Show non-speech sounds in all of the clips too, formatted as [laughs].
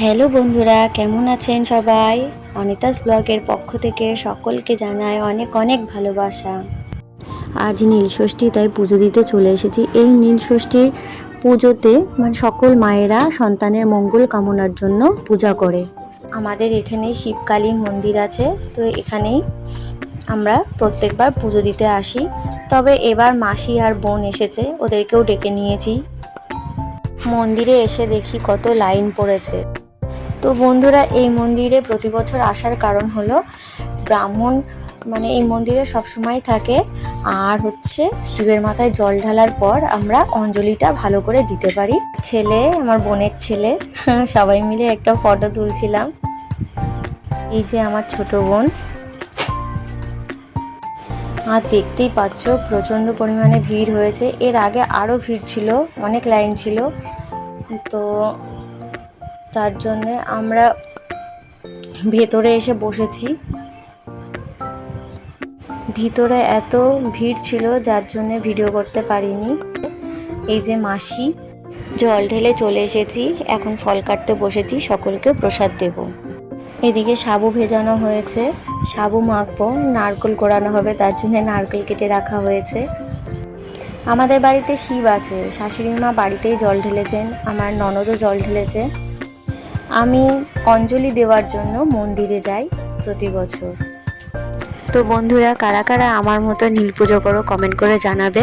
Hello বন্ধুরা, কেমন আছেন সবাই? অনিতাস ব্লগের পক্ষ থেকে সকলকে জানায় অনেক অনেক ভালোবাসা। আজ নীল ষষ্ঠী, তাই পুজো দিতে চলে এসেছি। এই নীল ষষ্ঠীর পুজোতে মানে সকল মায়েরা সন্তানের মঙ্গল কামনার জন্য পূজা করে। আমাদের এখানে শিবকালী মন্দির আছে, তো এখানেই আমরা প্রত্যেকবার পুজো দিতে আসি। তবে এবার মাসি আর বোন এসেছে, ওদেরকেও ডেকে নিয়েছি। মন্দিরে এসে দেখি কত লাইন পড়েছে। তো বন্ধুরা, এই মন্দিরে প্রতি বছর আসার কারণ হলো ব্রাহ্মণ মানে এই মন্দিরে সবসময় থাকে। আর হচ্ছে শিবের মাথায় জল ঢালার পর আমরা অঞ্জলিটা ভালো করে দিতে পারি। ছেলে, আমার বোনের ছেলে, [laughs] সবাই মিলে একটা ফটো তুলছিলাম। এই যে আমার ছোট বোন। আর দেখতেই পাচ্ছ, প্রচণ্ড পরিমাণে ভিড় হয়েছে। এর আগে আরও ভিড় ছিল, অনেক লাইন ছিল। তো তার জন্যে আমরা ভেতরে এসে বসেছি। ভিতরে এত ভিড় ছিল, যার জন্য ভিডিও করতে পারিনি। এই যে মাসি, জল ঢেলে চলে এসেছি। এখন ফল কাটতে বসেছি, সকলকে প্রসাদ দেব। এদিকে সাবু ভেজানো হয়েছে, সাবু মাখবো, নারকেল কোড়ানো হবে, তার জন্য নারকেল কেটে রাখা হয়েছে। আমাদের বাড়িতে শিব আছে, শাশুড়ি মা বাড়িতেই জল ঢেলেছেন, আমার ননদও জল ঢেলেছে। আমি অঞ্জলি দেওয়ার জন্য মন্দিরে যাই প্রতি বছর। তো বন্ধুরা, কারা কারা আমার মতো নীল পুজো করো কমেন্ট করে জানাবে।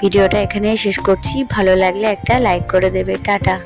ভিডিওটা এখানেই শেষ করছি। ভালো লাগলে একটা লাইক করে দেবে। টাটা।